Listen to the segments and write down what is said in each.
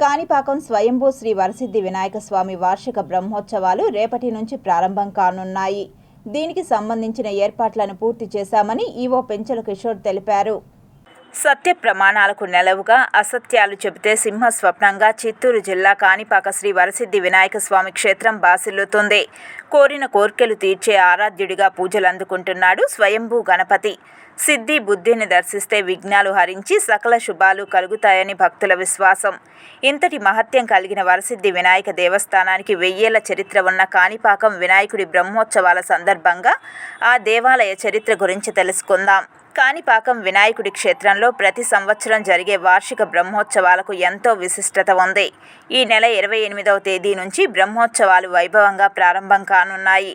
కాణిపాకం స్వయంభూ శ్రీ వరసిద్ధి వినాయక స్వామి వార్షిక బ్రహ్మోత్సవాలు రేపటి నుంచి ప్రారంభం కానున్నాయి. దీనికి సంబంధించిన ఏర్పాట్లను పూర్తి చేశామని ఈవో పెంచల కిషోర్ తెలిపారు. సత్య ప్రమాణాలకు నెలవుగా అసత్యాలు చెబితే సింహ స్వప్నంగా చిత్తూరు జిల్లా కాణిపాక శ్రీ వరసిద్ధి వినాయక స్వామి క్షేత్రం బాసిల్లుతుంది. కోరిన కోర్కెలు తీర్చే ఆరాధ్యుడిగా పూజలు అందుకుంటున్నాడు స్వయంభూ గణపతి. సిద్ధి బుద్ధిని దర్శిస్తే విఘ్నాలు హరించి సకల శుభాలు కలుగుతాయని భక్తుల విశ్వాసం. ఇంతటి మహత్యం కలిగిన వరసిద్ధి వినాయక దేవస్థానానికి వెయ్యేళ్ళ చరిత్ర ఉన్న కాణిపాకం వినాయకుడి బ్రహ్మోత్సవాల సందర్భంగా ఆ దేవాలయ చరిత్ర గురించి తెలుసుకుందాం. కాణిపాకం వినాయకుడి క్షేత్రంలో ప్రతి సంవత్సరం జరిగే వార్షిక బ్రహ్మోత్సవాలకు ఎంతో విశిష్టత ఉంది. ఈ నెల ఇరవై ఎనిమిదవ తేదీ నుంచి బ్రహ్మోత్సవాలు వైభవంగా ప్రారంభం కానున్నాయి.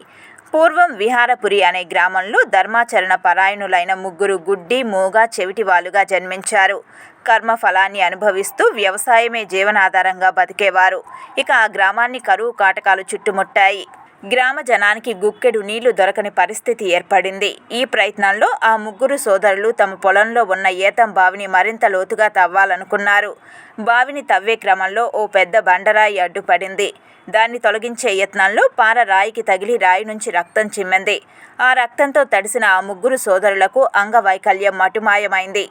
పూర్వం విహారపురి అనే గ్రామంలో ధర్మాచరణ పరాయణులైన ముగ్గురు గుడ్డి మూగ చెవిటివాలుగా జన్మించారు. కర్మ ఫలాన్ని అనుభవిస్తూ వ్యవసాయమే జీవనాధారంగా బతికేవారు. ఇక ఆ గ్రామాన్ని కరువు కాటకాలు చుట్టుముట్టాయి. గ్రామ జనానికి గుక్కెడు నీళ్ళు దొరకని పరిస్థితి ఏర్పడింది. ఈ ప్రయత్నంలో ఆ ముగ్గురు సోదరులు తమ పొలంలో ఉన్న ఏతం బావిని మరింత లోతుగా తవ్వాలనుకున్నారు. బావిని తవ్వే క్రమంలో ఓ పెద్ద బండరాయి అడ్డుపడింది. దాన్ని తొలగించే యత్నంలో పార రాయికి తగిలి రాయి నుంచి రక్తం చిమ్మింది. ఆ రక్తంతో తడిసిన ఆ ముగ్గురు సోదరులకు అంగవైకల్యం మటుమాయమైంది.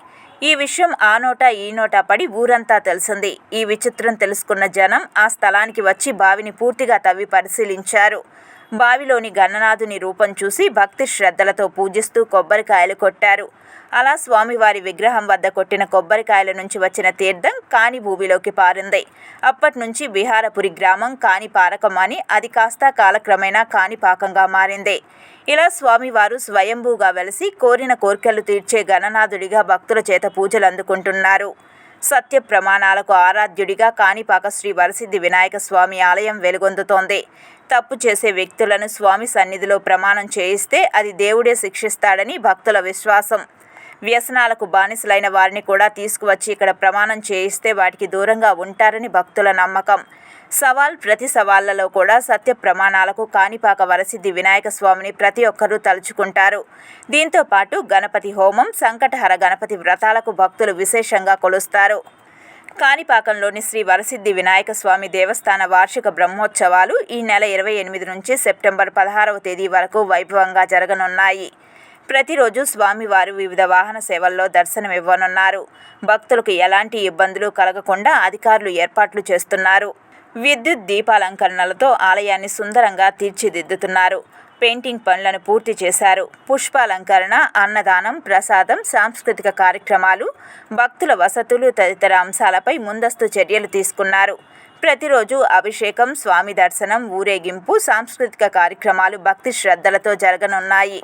ఈ విషయం ఆ నోట ఈ నోట పడి ఊరంతా తెలిసింది. ఈ విచిత్రం తెలుసుకున్న జనం ఆ స్థలానికి వచ్చి బావిని పూర్తిగా తవ్వి పరిశీలించారు. బావిలోని గణనాథుని రూపం చూసి భక్తి శ్రద్ధలతో పూజిస్తూ కొబ్బరికాయలు కొట్టారు. అలా స్వామివారి విగ్రహం వద్ద కొట్టిన కొబ్బరికాయల నుంచి వచ్చిన తీర్థం కాని భూమిలోకి పారింది. అప్పటి నుంచి విహారపురి గ్రామం కాని పారకం అని అది కాస్త కాలక్రమేణా కాణిపాకంగా మారింది. ఇలా స్వామివారు స్వయంభూగా వెలిసి కోరిన కోర్కెలు తీర్చే గణనాథుడిగా భక్తుల చేత పూజలు అందుకుంటున్నారు. సత్య ప్రమాణాలకు ఆరాధ్యుడిగా కాణిపాక శ్రీ వరసిద్ధి వినాయక స్వామి ఆలయం వెలుగొందుతోంది. తప్పు చేసే వ్యక్తులను స్వామి సన్నిధిలో ప్రమాణం చేయిస్తే అది దేవుడే శిక్షిస్తాడని భక్తుల విశ్వాసం. వ్యసనాలకు బానిసలైన వారిని కూడా తీసుకువచ్చి ఇక్కడ ప్రమాణం చేయిస్తే వాటికి దూరంగా ఉంటారని భక్తుల నమ్మకం. సవాల్ ప్రతి సవాళ్ళలో కూడా సత్య ప్రమాణాలకు కాణిపాక వరసిద్ధి వినాయక స్వామిని ప్రతి ఒక్కరూ తలుచుకుంటారు. దీంతో పాటు గణపతి హోమం సంకటహర గణపతి వ్రతాలకు భక్తులు విశేషంగా కొలుస్తారు. కాణిపాకంలోని శ్రీ వరసిద్ధి వినాయక స్వామి దేవస్థాన వార్షిక బ్రహ్మోత్సవాలు ఈ నెల ఇరవై ఎనిమిది నుంచి సెప్టెంబర్ పదహారవ తేదీ వరకు వైభవంగా జరగనున్నాయి. ప్రతిరోజు స్వామివారు వివిధ వాహన సేవల్లో దర్శనమివ్వనున్నారు భక్తులకు ఎలాంటి ఇబ్బందులు కలగకుండా అధికారులు ఏర్పాట్లు చేస్తున్నారు. విద్యుత్ దీపాలంకరణలతో ఆలయాన్ని సుందరంగా తీర్చిదిద్దుతున్నారు. పెయింటింగ్ పనులను పూర్తి చేశారు. పుష్పాలంకరణ అన్నదానం ప్రసాదం సాంస్కృతిక కార్యక్రమాలు భక్తుల వసతులు తదితర అంశాలపై ముందస్తు చర్యలు తీసుకున్నారు. ప్రతిరోజు అభిషేకం స్వామి దర్శనం ఊరేగింపు సాంస్కృతిక కార్యక్రమాలు భక్తి శ్రద్ధలతో జరగనున్నాయి.